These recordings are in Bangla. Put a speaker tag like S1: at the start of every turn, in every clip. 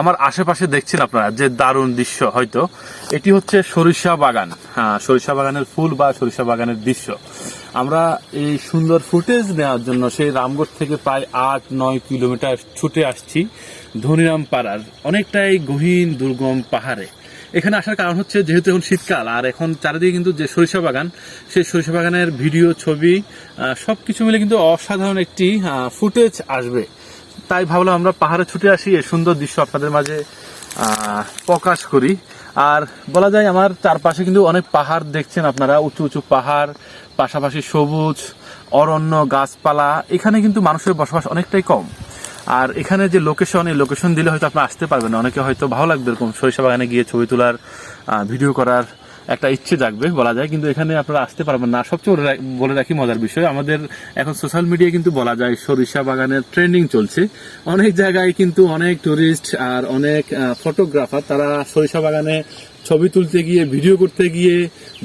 S1: আমার আশেপাশে দেখছেন আপনারা, যে দারুণ দৃশ্য হয়তো। এটি হচ্ছে সরিষা বাগান। হ্যাঁ সরিষা বাগানের ফুল বা সরিষা বাগানের দৃশ্য। আমরা এই সুন্দর ফুটেজ নেওয়ার জন্য সেই রামগড় থেকে প্রায় আট, নয় কিলোমিটার ছুটে আসছি ধনিরাম পাড়ার অনেকটাই গহীন, দুর্গম পাহাড়ে। এখানে আসার কারণ হচ্ছে যেহেতু এখন শীতকাল, আর এখন চারিদিকে কিন্তু যে সরিষা বাগান, সেই সরিষা বাগানের ভিডিও, ছবি সব কিছু মিলে কিন্তু অসাধারণ একটি ফুটেজ আসবে। তাই ভাবলাম আমরা পাহাড়ে ছুটে আসি, এই সুন্দর দৃশ্য আপনাদের মাঝে প্রকাশ করি। আর বলা যায় আমার চারপাশে কিন্তু অনেক পাহাড় দেখছেন আপনারা, উঁচু উঁচু পাহাড়, পাশাপাশি সবুজ, অরণ্য, গাছপালা, এখানে কিন্তু মানুষের বসবাস অনেকটাই কম। আর এখানে যে লোকেশন এই লোকেশন দিলে হয়তো আপনারা আসতে পারবেন অনেকে হয়তো ভালো লাগবে এরকম সরিষা বাগানে গিয়ে ছবি তোলার ভিডিও করার একটা ইচ্ছে জাগবে, বলা যায়। কিন্তু এখানে আপনারা আসতে পারবেন না। সবচেয়ে বলে বলে রাখি মজার বিষয়, আমাদের এখন সোশ্যাল মিডিয়ায় কিন্তু বলা যায় সরিষা বাগানের ট্রেন্ডিং চলছে। অনেক জায়গায় কিন্তু অনেক টুরিস্ট আর অনেক ফটোগ্রাফার তারা সরিষা বাগানে ছবি তুলতে গিয়ে ভিডিও করতে গিয়ে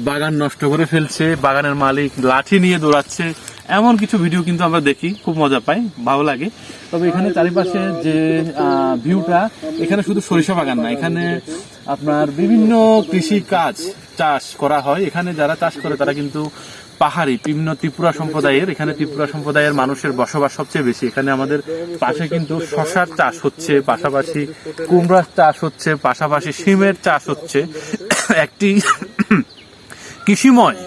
S1: বাগান নষ্ট করে ফেলছে, বাগানের মালিক লাঠি নিয়ে দৌড়াচ্ছে। এমন কিছু ভিডিও কিন্তু আমরা দেখি, খুব মজা পাই, ভালো লাগে। তবে এখানে চারিপাশে যে ভিউটা এখানে শুধু সরিষা বাগান না, এখানে আপনার বিভিন্ন কৃষি কাজ চাষ করা হয়। এখানে যারা চাষ করে, তারা কিন্তু পাহাড়ি, বিভিন্ন ত্রিপুরা সম্প্রদায়ের। এখানে ত্রিপুরা সম্প্রদায়ের মানুষের বসবাস সবচেয়ে বেশি। এখানে আমাদের পাশে কিন্তু শশার চাষ হচ্ছে, পাশাপাশি কুমড়ার চাষ হচ্ছে, পাশাপাশি সিমের চাষ হচ্ছে। একটি কৃষিময়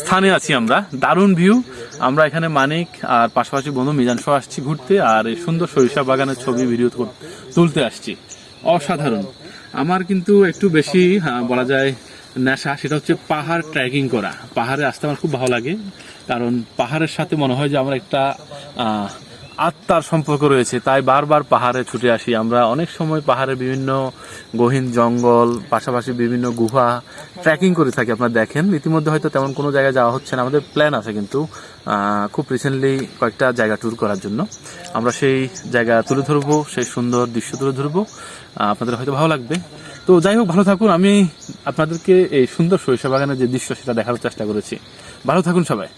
S1: স্থানে আছি আমরা। দারুণ ভিউ। আমরা এখানে মানিক আর পাশাপাশি বন্ধু মিজান সহ আসছি ঘুরতে। আর এই সুন্দর সরিষা বাগানের ছবি ভিডিও তুলতে আসছি। অসাধারণ। আমার কিন্তু একটু বেশি বলা যায় নেশা, সেটা হচ্ছে পাহাড় ট্রেকিং করা। পাহাড়ে আসতে আমার খুব ভালো লাগে, কারণ পাহাড়ের সাথে মনে হয় যে আমার একটা আত্মার সম্পর্ক রয়েছে, তাই বারবার পাহাড়ে ছুটে আসি আমরা। অনেক সময় পাহাড়ে বিভিন্ন গহীন জঙ্গল, পাশাপাশি বিভিন্ন গুহা ট্রেকিং করে থাকি, আপনারা দেখেন। ইতিমধ্যে হয়তো তেমন কোনো জায়গায় যাওয়া হচ্ছে না, আমাদের প্ল্যান আছে কিন্তু খুব রিসেন্টলি কয়েকটা জায়গা ট্যুর করার জন্য। আমরা সেই জায়গা তুলে ধরবো, সেই সুন্দর দৃশ্য তুলে ধরবো আপনাদের হয়তো ভালো লাগবে। তো যাই হোক, ভালো থাকুন। আমি আপনাদেরকে এই সুন্দর সরিষা বাগানের যে দৃশ্য, সেটা দেখার চেষ্টা করেছি। ভালো থাকুন সবাই।